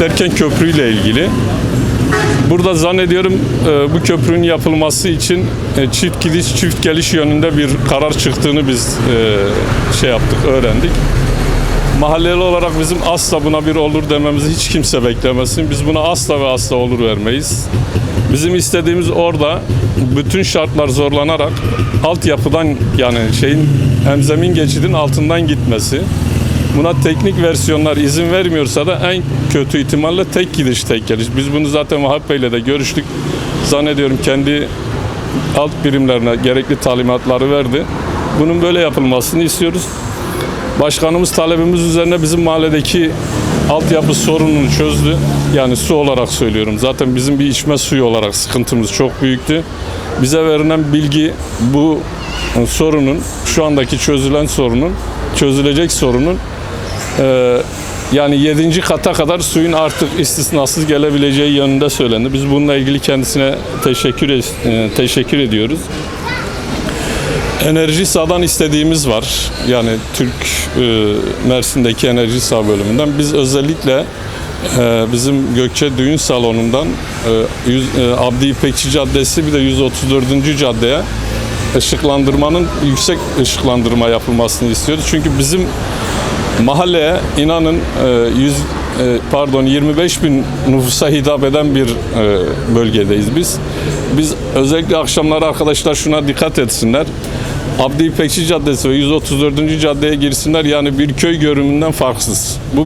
derken köprüyle ilgili. Burada zannediyorum e, bu köprünün yapılması için e, çift gidiş çift geliş yönünde bir karar çıktığını biz e, şey yaptık, öğrendik. Mahalleli olarak bizim asla buna bir olur dememizi hiç kimse beklemesin. Biz buna asla ve asla olur vermeyiz. Bizim istediğimiz orada bütün şartlar zorlanarak altyapıdan yani şeyin hemzemin geçidin altından gitmesi. Buna teknik versiyonlar izin vermiyorsa da en kötü ihtimalle tek gidiş tek geliş. Biz bunu zaten Vahap Bey'le de görüştük. Zannediyorum kendi alt birimlerine gerekli talimatları verdi. Bunun böyle yapılmasını istiyoruz. Başkanımız talebimiz üzerine bizim mahalledeki altyapı sorununu çözdü. Yani su olarak söylüyorum. Zaten bizim bir içme suyu olarak sıkıntımız çok büyüktü. Bize verilen bilgi bu sorunun, şu andaki çözülen sorunun, çözülecek sorunun e, yani 7. kata kadar suyun artık istisnasız gelebileceği yönünde söylendi. Biz bununla ilgili kendisine teşekkür e, teşekkür ediyoruz. Enerji sahadan istediğimiz var. Yani Türk e, Mersin'deki enerji saha bölümünden. Biz özellikle e, bizim Gökçe Düğün Salonu'ndan e, Abdi İpekçi Caddesi bir de 134. caddeye ışıklandırmanın yüksek ışıklandırma yapılmasını istiyoruz. Çünkü bizim mahalleye inanın e, 100 e, pardon 25 bin nüfusa hitap eden bir e, bölgedeyiz biz. Biz özellikle akşamları arkadaşlar şuna dikkat etsinler. Abdi İpekçi Caddesi ve 134. caddeye girsinler yani bir köy görümünden farksız. Bu